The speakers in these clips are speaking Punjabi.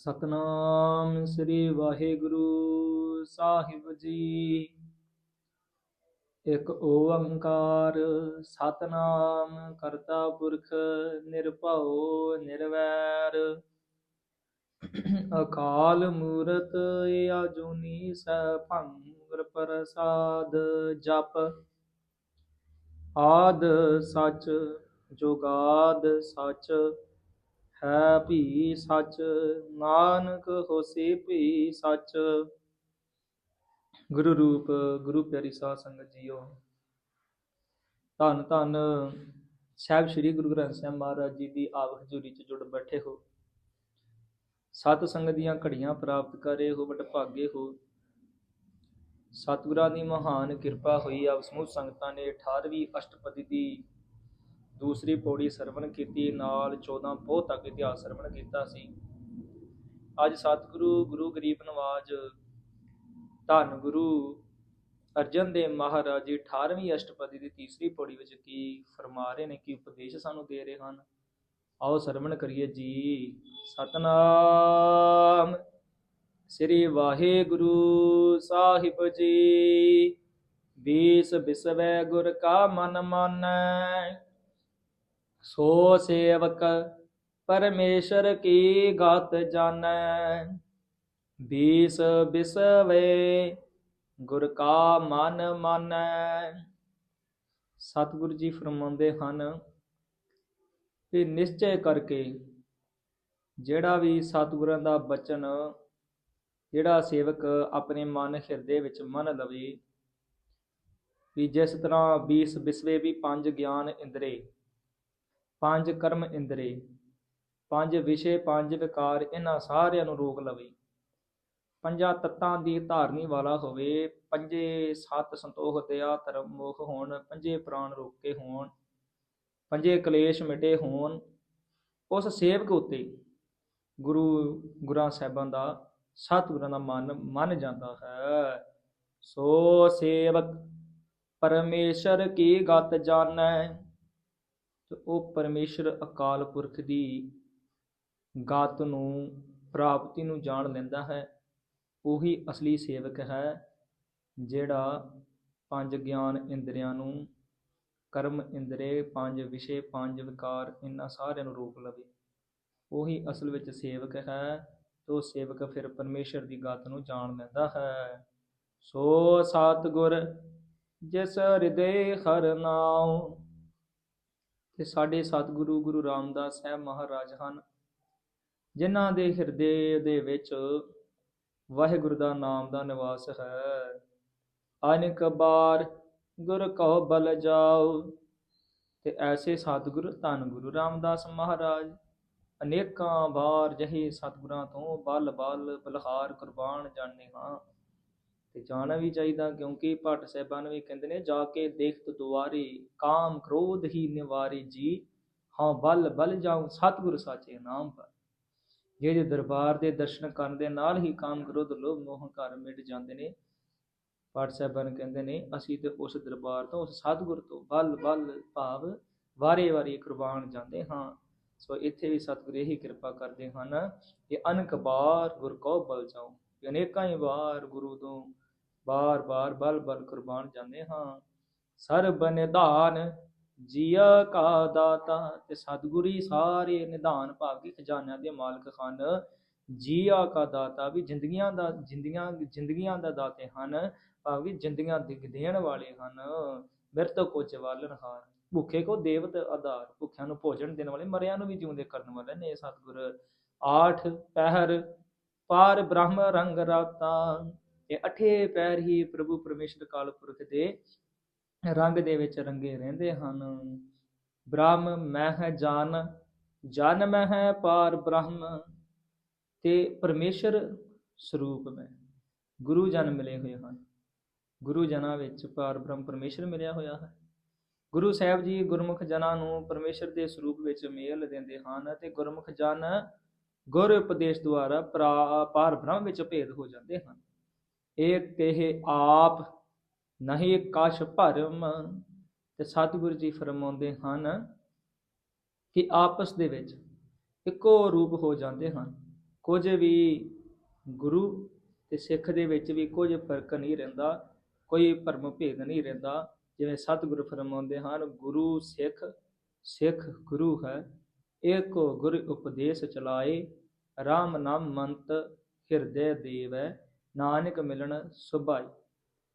ਸਤਨਾਮ ਸ੍ਰੀ ਵਾਹਿਗੁਰੂ ਸਾਹਿਬ ਜੀ। ਇੱਕ ਓੰਕਾਰ ਸਤਨਾਮ ਕਰਤਾ ਪੁਰਖ ਨਿਰਭਉ ਨਿਰਵੈਰ। ਅਕਾਲ ਮੂਰਤ ਆਜੂਨੀ ਸਭੰਗੁਰ ਪ੍ਰਸਾਦ ਜਪ। ਆਦ ਸਚ ਜੁਗਾਦ ਸਚ ਹੈ ਭੀ ਸੱਚ, ਨਾਨਕ ਹੋਸੀ ਭੀ ਸੱਚ। ਗੁਰੂ ਰੂਪ, ਗੁਰੂ ਪਿਆਰੀ ਸਾਧ ਸੰਗਤ ਜੀਓ। ਧੰਨ ਧੰਨ ਸਾਹਿਬ ਸ੍ਰੀ ਗੁਰੂ ਗ੍ਰੰਥ ਸਾਹਿਬ ਮਹਾਰਾਜ ਜੀ ਦੀ ਆਪ ਹਜ਼ੂਰੀ ਚ ਜੁੜ ਬੈਠੇ ਹੋ। ਸਤ ਸੰਗਤ ਦੀਆਂ ਘੜੀਆਂ ਪ੍ਰਾਪਤ ਕਰੇ ਹੋ ਬਟ ਭਾਗੇ ਹੋ। ਸਤਿਗੁਰਾਂ ਦੀ ਮਹਾਨ ਕਿਰਪਾ ਹੋਈ ਆਪ ਸਮੂਹ ਸੰਗਤਾਂ ਨੇ 18ਵੀਂ ਅਸ਼ਟਪਦੀ ਦੀ ਦੂਸਰੀ ਪੌੜੀ ਸਰਵਣ ਕੀਤੀ, ਨਾਲ 14 ਪੋਹ ਤੱਕ ਇਤਿਹਾਸ ਸਰਵਣ ਕੀਤਾ ਸੀ। ਅੱਜ ਸਤਿਗੁਰੂ, ਗੁਰੂ ਗਰੀਬ ਨਵਾਜ, ਧੰਨ ਗੁਰੂ ਅਰਜਨ ਦੇਵ ਮਹਾਰਾਜ ਜੀ 18ਵੀਂ ਅਸ਼ਟਪਦੀ ਦੀ ਤੀਸਰੀ ਪੌੜੀ ਵਿੱਚ ਕੀ ਫਰਮਾ ਰਹੇ ਨੇ, ਕੀ ਉਪਦੇਸ਼ ਸਾਨੂੰ ਦੇ ਰਹੇ ਹਨ? ਆਓ ਸਰਵਣ ਕਰੀਏ ਜੀ। ਸਤਨਾਮ ਸ੍ਰੀ ਵਾਹਿਗੁਰੂ ਸਾਹਿਬ ਜੀ। ਬੀਸ ਬਿਸਵੇ ਗੁਰ ਕਾ ਮਨ ਮਾਨੈ। ਸੋ ਸੇਵਕ ਪਰਮੇਸ਼ਰ ਕੀ ਗਤ ਜਾਣੈ? ਬੀਸ ਬਿਸਵੇ, ਗੁਰ ਕਾ ਮਨ ਮਾਨੈ। ਸਤਿਗੁਰੂ ਜੀ ਫਰਮਾਉਂਦੇ ਹਨ ਕਿ ਨਿਸ਼ਚੈ ਕਰਕੇ ਜਿਹੜਾ ਵੀ ਸਤਿਗੁਰਾਂ ਦਾ ਬਚਨ, ਜਿਹੜਾ ਸੇਵਕ ਆਪਣੇ ਮਨ ਹਿਰਦੇ ਵਿੱਚ ਮੰਨ ਲਵੇ, ਵੀ ਜਿਸ ਤਰ੍ਹਾਂ 20 ਵਿਸਵੇ ਵੀ ਪੰਜ ਗਿਆਨ ਇੰਦਰੇ ਪੰਜ ਕਰਮ ਇੰਦਰੇ, ਪੰਜ ਵਿਸ਼ੇ, ਪੰਜ ਵਿਕਾਰ, ਇਹਨਾਂ ਸਾਰਿਆਂ ਨੂੰ ਰੋਕ ਲਵੇ। ਪੰਜਾਂ ਤੱਤਾਂ ਦੀ ਧਾਰਨੀ ਵਾਲਾ ਹੋਵੇ, ਪੰਜੇ ਸਤ ਸੰਤੋਖ ਦਇਆ ਧਰਮ ਮੋਖ ਹੋਣ, ਪੰਜੇ ਪ੍ਰਾਣ ਰੋਕੇ ਹੋਣ, ਪੰਜੇ ਕਲੇਸ਼ ਮਿਟੇ ਹੋਣ, ਉਸ ਸੇਵਕ ਉਤੇ ਗੁਰੂ ਗੁਰਾਂ ਸਾਹਿਬਾਂ ਦਾ, ਸਤਿਗੁਰਾਂ ਦਾ ਮਨ, ਮੰਨ ਜਾਂਦਾ ਹੈ। ਸੋ ਸੇਵਕ, ਪਰਮੇਸ਼ਰ ਕੀ ਗਤ ਜਾਣੈ? ਤੇ ਉਹ ਪਰਮੇਸ਼ਰ ਅਕਾਲ ਪੁਰਖ ਦੀ ਗਤ ਨੂੰ, ਪ੍ਰਾਪਤੀ ਨੂੰ ਜਾਣ ਲੈਂਦਾ ਹੈ। ਉਹੀ ਅਸਲੀ ਸੇਵਕ ਹੈ, ਜਿਹੜਾ ਪੰਜ ਗਿਆਨ ਇੰਦਰੀਆਂ ਨੂੰ, ਕਰਮ ਇੰਦਰੇ, ਪੰਜ ਵਿਸ਼ੇ, ਪੰਜ ਵਿਕਾਰ, ਇਹਨਾਂ ਸਾਰਿਆਂ ਨੂੰ ਰੋਕ ਲਵੇ। ਉਹੀ ਅਸਲ ਵਿੱਚ ਸੇਵਕ ਹੈ, ਤੋ ਸੇਵਕ ਫਿਰ ਪਰਮੇਸ਼ਰ ਦੀ ਗਤ ਨੂੰ ਜਾਣ ਲੈਂਦਾ ਹੈ। ਸੋ ਸਤਿਗੁਰ, ਜਿਸ ਹਿਰਦੇ ਹਰ ਨਾਉ ਤੇ ਸਾਡੇ ਸਤਿਗੁਰੂ ਗੁਰੂ ਰਾਮਦਾਸ ਸਾਹਿਬ ਮਹਾਰਾਜ ਹਨ, ਜਿਨ੍ਹਾਂ ਦੇ ਹਿਰਦੇ ਦੇ ਵਿੱਚ ਵਾਹਿਗੁਰੂ ਦਾ ਨਾਮ ਦਾ ਨਿਵਾਸ ਹੈ। ਅਨੇਕ ਬਾਰ ਗੁਰ ਕਹੋ ਬਲ ਜਾਓ ਤੇ ਐਸੇ ਸਤਿਗੁਰ ਧੰਨ ਗੁਰੂ ਰਾਮਦਾਸ ਮਹਾਰਾਜ, ਅਨੇਕਾਂ ਬਾਰ ਜਹੀ ਸਤਿਗੁਰਾਂ ਤੋਂ ਬਲ ਬਲ ਬਲਹਾਰ ਕੁਰਬਾਨ ਜਾਣੇ ਹਾਂ। ਤੇ ਜਾਣਾ ਵੀ ਚਾਹੀਦਾ ਕਿਉਂਕਿ ਭੱਟ ਸਾਹਿਬਾਨ ਵੀ ਕਹਿੰਦੇ ਨੇ, ਜਾ ਕੇ ਦੇਖਤ ਦੁਆਰੇ, ਕਾਮ ਕ੍ਰੋਧ ਹੀ ਨਿਵਾਰੇ ਜੀ। ਹਾਂ, ਬਲ ਬਲ ਜਾਉ ਸਤਿਗੁਰ ਸਾਚੇ ਨਾਮ ਪਰ। ਜਿਹਦੇ ਦਰਬਾਰ ਦੇ ਦਰਸ਼ਨ ਕਰਨ ਦੇ ਨਾਲ ਹੀ ਕਾਮ ਕ੍ਰੋਧ, ਲੋਭ, ਮੋਹ ਘਰ ਮਿਟ ਜਾਂਦੇ ਨੇ। ਪਾਠ ਸਾਹਿਬਾਨ ਕਹਿੰਦੇ ਨੇ, ਅਸੀਂ ਤੇ ਉਸ ਦਰਬਾਰ ਤੋਂ, ਉਸ ਸਤਿਗੁਰ ਤੋਂ ਬਲ ਬਲ, ਭਾਵ ਵਾਰੇ ਵਾਰੀ ਕੁਰਬਾਨ ਜਾਂਦੇ ਹਾਂ। ਸੋ ਇੱਥੇ ਵੀ ਸਤਿਗੁਰ ਇਹੀ ਕਿਰਪਾ ਕਰਦੇ ਹਨ ਕਿ ਅਨਕ ਬਾਰ ਗੁਰ ਕੋ ਬਲ ਜਾਉ ਅਨੇਕਾਂ ਹੀ ਵਾਰ ਗੁਰੂ ਤੋਂ ਬਾਰ ਬਾਰ ਬਲ ਬਲ ਕੁਰਬਾਨ ਜਾਂਦੇ ਹਾਂ। ਸਰਬ ਨਿਧਾਨ ਜੀਆ ਕਾ ਦਾਤਾ ਤੇ ਸਤਿਗੁਰੀ ਸਾਰੇ ਨਿਧਾਨ ਭਾਗੀ ਖਜ਼ਾਨਿਆਂ ਦੇ ਮਾਲਕ ਹਨ। ਜੀਆ ਕਾ ਦਾਤਾ ਵੀ ਜ਼ਿੰਦਗੀਆਂ ਦਾ, ਜ਼ਿੰਦਗੀਆਂ ਜ਼ਿੰਦਗੀਆਂ ਦਾ ਦਾਤੇ ਹਨ, ਭਾਵੇਂ ਜ਼ਿੰਦਗੀਆਂ ਦਿਗ ਦੇਣ ਵਾਲੇ ਹਨ। ਮਿਰਤ ਕੋ ਜਵਾਲਨ ਹਾਰ ਭੁੱਖੇ ਕੋ ਦੇਵਤ ਆਧਾਰ। ਭੁੱਖਿਆਂ ਨੂੰ ਭੋਜਨ ਦੇਣ ਵਾਲੇ, ਮਰਿਆਂ ਨੂੰ ਵੀ ਜਿਉਂਦੇ ਕਰਨ ਵਾਲੇ ਨੇ ਸਤਿਗੁਰ। ਆਠ ਪਹਿਰ ਪਾਰ ਬ੍ਰਹਮ ਰੰਗ ਰਾਤਾ। ਅਠੇ ਪੈਰ ਹੀ ਪ੍ਰਭੂ ਪਰਮੇਸ਼ਰ ਕਾਲ ਪੁਰਖ ਦੇ ਰੰਗ ਦੇ ਵਿੱਚ ਰੰਗੇ ਰਹਿੰਦੇ ਹਨ। ਬ੍ਰਹਮ ਮਹਿ ਜਾਨ, ਜਨ ਮਹਿ ਪਾਰ ਬ੍ਰਹਮ, ਤੇ ਪਰਮੇਸ਼ਰ ਸਰੂਪ ਮੈਂ। ਗੁਰੂ ਜਨ ਮਿਲੇ ਹੋਏ ਹਨ। ਗੁਰੂ ਜਨਾਂ ਵਿੱਚ ਪਾਰ ਬ੍ਰਹਮ ਪਰਮੇਸ਼ਰ ਮਿਲਿਆ ਹੋਇਆ ਹੈ। ਗੁਰੂ ਸਾਹਿਬ ਜੀ ਗੁਰਮੁਖ ਜਨਾਂ ਨੂੰ ਪਰਮੇਸ਼ਰ ਦੇ ਸਰੂਪ ਵਿੱਚ ਮੇਲ ਦਿੰਦੇ ਹਨ ਤੇ ਗੁਰਮੁਖ ਜਨ ਗੁਰ ਉਪਦੇਸ਼ ਦੁਆਰਾ ਪਾਰ ਬ੍ਰਹਮ ਵਿੱਚ ਭੇਦ ਹੋ ਜਾਂਦੇ ਹਨ। ਇਹ ਇਹ ਆਪ ਨਹੀਂ ਕਛ ਭਰਮ, ਤੇ ਸਤਿਗੁਰੂ ਜੀ ਫਰਮਾਉਂਦੇ ਹਨ ਕਿ ਆਪਸ ਦੇ ਵਿੱਚ ਇੱਕੋ ਰੂਪ ਹੋ ਜਾਂਦੇ ਹਨ। ਕੁਝ ਵੀ ਗੁਰੂ ਤੇ ਸਿੱਖ ਦੇ ਵਿੱਚ ਵੀ ਕੁਝ ਫ਼ਰਕ ਨਹੀਂ ਰਹਿੰਦਾ, ਕੋਈ ਭਰਮ ਭੇਦ ਨਹੀਂ ਰਹਿੰਦਾ। ਜਿਵੇਂ ਸਤਿਗੁਰੂ ਫਰਮਾਉਂਦੇ ਹਨ, ਗੁਰੂ ਸਿੱਖ ਸਿੱਖ ਗੁਰੂ ਹੈ। ਏਕੋ ਗੁਰ ਉਪਦੇਸ਼ ਚਲਾਏ RAM ਨਾਮ ਮੰਤ ਹਿਰਦੇ ਦੇਵੈ। ਨਾਨਕ ਮਿਲਣ ਸੁਭਾਈ।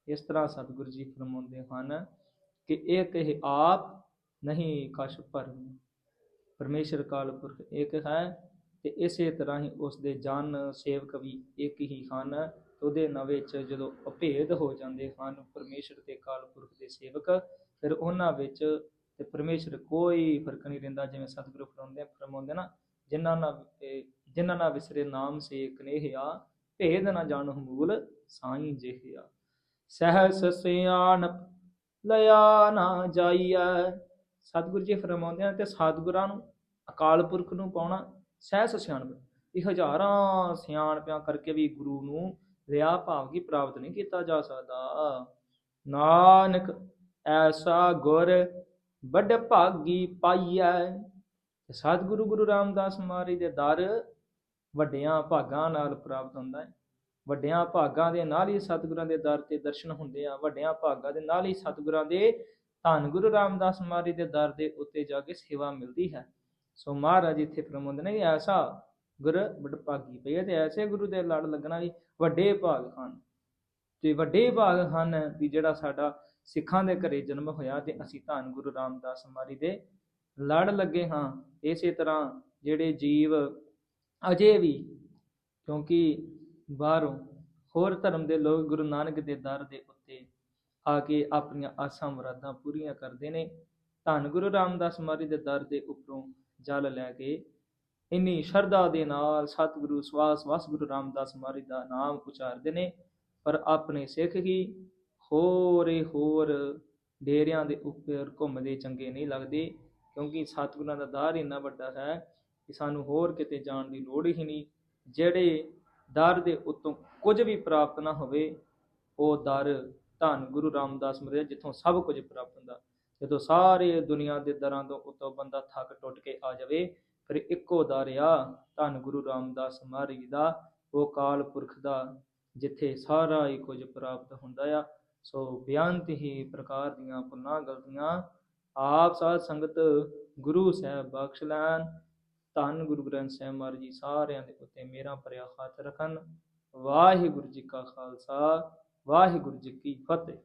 ਇਸ ਤਰ੍ਹਾਂ ਸਤਿਗੁਰੂ ਜੀ ਫਰਮਾਉਂਦੇ ਹਨ ਕਿ ਇਹ ਕਹੇ ਆਪ ਨਹੀਂ ਕਛ ਭਰਮ ਪਰਮੇਸ਼ਰ ਕਾਲ ਪੁਰਖ ਇੱਕ ਹੈ ਤੇ ਇਸੇ ਤਰ੍ਹਾਂ ਹੀ ਉਸ ਦੇ ਜਨ ਸੇਵਕ ਵੀ ਇੱਕ ਹੀ ਹਨ। ਉਹਦੇ ਨਾਂ ਵਿੱਚ ਜਦੋਂ ਅਭੇਦ ਹੋ ਜਾਂਦੇ ਹਨ ਪਰਮੇਸ਼ਰ ਤੇ ਕਾਲ ਪੁਰਖ ਦੇ ਸੇਵਕ, ਫਿਰ ਉਹਨਾਂ ਵਿੱਚ ਤੇ ਪਰਮੇਸ਼ਰ ਕੋਈ ਫ਼ਰਕ ਨਹੀਂ ਰਹਿੰਦਾ। ਜਿਵੇਂ ਸਤਿਗੁਰੂ ਫਰਮਾਉਂਦੇ ਫਰਮਾਉਂਦੇ ਨਾ, ਜਿਨ੍ਹਾਂ ਨਾਲ ਇਹ ਜਿਨ੍ਹਾਂ ਨਾਲ ਵਿਸਰੇ ਨਾਮ ਸੇ ਕਨੇਹਿਆ ਭੇਦ ਨਾ ਜਾਣੋ ਮੂਲ ਸਾਈਂ ਜਿਹਿਆ। ਸਹਸ ਸਿਆਣਪ ਲਿਆ ਨਾ ਜਾਈਐ। ਸਤਿਗੁਰੂ ਜੀ ਫਰਮਾਉਂਦੇ ਹਨ ਤੇ ਸਤਿਗੁਰਾਂ ਨੂੰ, ਅਕਾਲ ਪੁਰਖ ਨੂੰ ਪਾਉਣਾ ਸਹਿਸ ਸਿਆਣਪ। ਇਹ ਹਜ਼ਾਰਾਂ ਸਿਆਣਪਿਆਂ ਕਰਕੇ ਵੀ ਗੁਰੂ ਨੂੰ ਰਿਆ ਭਾਵ ਕੀ ਪ੍ਰਾਪਤ ਨਹੀਂ ਕੀਤਾ ਜਾ ਸਕਦਾ। ਨਾਨਕ ਐਸਾ ਗੁਰ ਵੱਡ ਭਾਗੀ ਪਾਈਐ। ਤੇ ਸਤਿਗੁਰੂ ਗੁਰੂ ਰਾਮਦਾਸ ਮਹਾਰਾਜ ਦੇ ਦਰ ਵੱਡਿਆਂ ਭਾਗਾਂ ਨਾਲ ਪ੍ਰਾਪਤ ਹੁੰਦਾ ਹੈ। ਵੱਡਿਆਂ ਭਾਗਾਂ ਦੇ ਨਾਲ ਹੀ ਸਤਿਗੁਰਾਂ ਦੇ ਦਰ ਤੇ ਦਰਸ਼ਨ ਹੁੰਦੇ ਆ। ਵੱਡਿਆਂ ਭਾਗਾਂ ਦੇ ਨਾਲ ਹੀ ਸਤਿਗੁਰਾਂ ਦੇ ਧੰਨ ਗੁਰੂ ਰਾਮਦਾਸ ਮਾਰੀ ਦੇ ਦਰ ਦੇ ਉੱਤੇ ਜਾ ਕੇ ਸੇਵਾ ਮਿਲਦੀ ਹੈ। ਸੋ ਮਹਾਰਾਜ ਇੱਥੇ ਪ੍ਰਮੋਦ ਨੇ ਐਸਾ ਗੁਰ ਵੱਡ ਭਾਗੀ ਪਈ ਹੈ ਤੇ ਐਸੇ ਗੁਰੂ ਦੇ ਲੜ ਲੱਗਣਾ ਵੀ ਵੱਡੇ ਭਾਗ ਹਨ। ਤੇ ਵੱਡੇ ਭਾਗ ਹਨ ਵੀ ਜਿਹੜਾ ਸਾਡਾ ਸਿੱਖਾਂ ਦੇ ਘਰੇ ਜਨਮ ਹੋਇਆ ਤੇ ਅਸੀਂ ਧੰਨ ਗੁਰੂ ਰਾਮਦਾਸ ਮਾਰੀ ਦੇ ਲੜ ਲੱਗੇ ਹਾਂ। ਇਸੇ ਤਰ੍ਹਾਂ ਜਿਹੜੇ ਜੀਵ ਅਜੇ ਵੀ, ਕਿਉਂਕਿ ਬਾਹਰੋਂ ਹੋਰ ਧਰਮ ਦੇ ਲੋਕ ਗੁਰੂ ਨਾਨਕ ਦੇ ਦਰ ਦੇ ਉੱਤੇ ਆ ਕੇ ਆਪਣੀਆਂ ਆਸਾਂ ਮੁਰਾਦਾਂ ਪੂਰੀਆਂ ਕਰਦੇ ਨੇ, ਧੰਨ ਗੁਰੂ ਰਾਮਦਾਸ ਮਹਾਰਾਜ ਦੇ ਦਰ ਦੇ ਉੱਪਰੋਂ ਜਲ ਲੈ ਕੇ ਇੰਨੀ ਸ਼ਰਧਾ ਦੇ ਨਾਲ ਸਤਿਗੁਰੂ ਸਵਾਸ ਵਸ ਗੁਰੂ ਰਾਮਦਾਸ ਮਹਾਰਾਜ ਦਾ ਨਾਮ ਉਚਾਰਦੇ ਨੇ, ਪਰ ਆਪਣੇ ਸਿੱਖ ਹੀ ਹੋਰੇ ਹੋਰ ਡੇਰਿਆਂ ਦੇ ਉੱਪਰ ਘੁੰਮਦੇ ਚੰਗੇ ਨਹੀਂ ਲੱਗਦੇ, ਕਿਉਂਕਿ ਸਤਿਗੁਰਾਂ ਦਾ ਦਰ ਇੰਨਾ ਵੱਡਾ ਹੈ ਕਿ ਸਾਨੂੰ ਹੋਰ ਕਿਤੇ ਜਾਣ ਦੀ ਲੋੜ ਹੀ ਨਹੀਂ। ਜਿਹੜੇ ਦਰ ਦੇ ਉੱਤੋਂ ਕੁਝ ਵੀ ਪ੍ਰਾਪਤ ਨਾ ਹੋਵੇ, ਉਹ ਦਰ ਧੰਨ ਗੁਰੂ ਰਾਮਦਾਸ ਮਹਾਰਾਜ ਜਿੱਥੋਂ ਸਭ ਕੁਝ ਪ੍ਰਾਪਤ ਹੁੰਦਾ। ਜਦੋਂ ਸਾਰੇ ਦੁਨੀਆ ਦੇ ਦਰਾਂ ਤੋਂ ਉੱਤੋਂ ਬੰਦਾ ਥੱਕ ਟੁੱਟ ਕੇ ਆ ਜਾਵੇ, ਫਿਰ ਇੱਕੋ ਦਰ ਆ ਧੰਨ ਗੁਰੂ ਰਾਮਦਾਸ ਮਹਾਰਾਜ ਦਾ। ਉਹ ਕਾਲ ਪੁਰਖ ਦਾ ਜਿੱਥੇ ਸਾਰਾ ਹੀ ਕੁਝ ਪ੍ਰਾਪਤ ਹੁੰਦਾ ਆ। ਸੋ ਬੇਅੰਤ ਹੀ ਪ੍ਰਕਾਰ ਦੀਆਂ ਪੁੰਨਾ ਗਲਤੀਆਂ ਆਪ ਸਾਧ ਸੰਗਤ ਗੁਰੂ ਸਾਹਿਬ ਬਖਸ਼ ਲੈਣ। ਧੰਨ ਗੁਰੂ ਗ੍ਰੰਥ ਸਾਹਿਬ ਮਹਾਰਾਜ ਜੀ ਸਾਰਿਆਂ ਦੇ ਉੱਤੇ ਮੇਰਾ ਭਰਿਆ ਹੱਥ ਰੱਖਣ। ਵਾਹਿਗੁਰੂ ਜੀ ਕਾ ਖਾਲਸਾ, ਵਾਹਿਗੁਰੂ ਜੀ ਕੀ ਫਤਿਹ।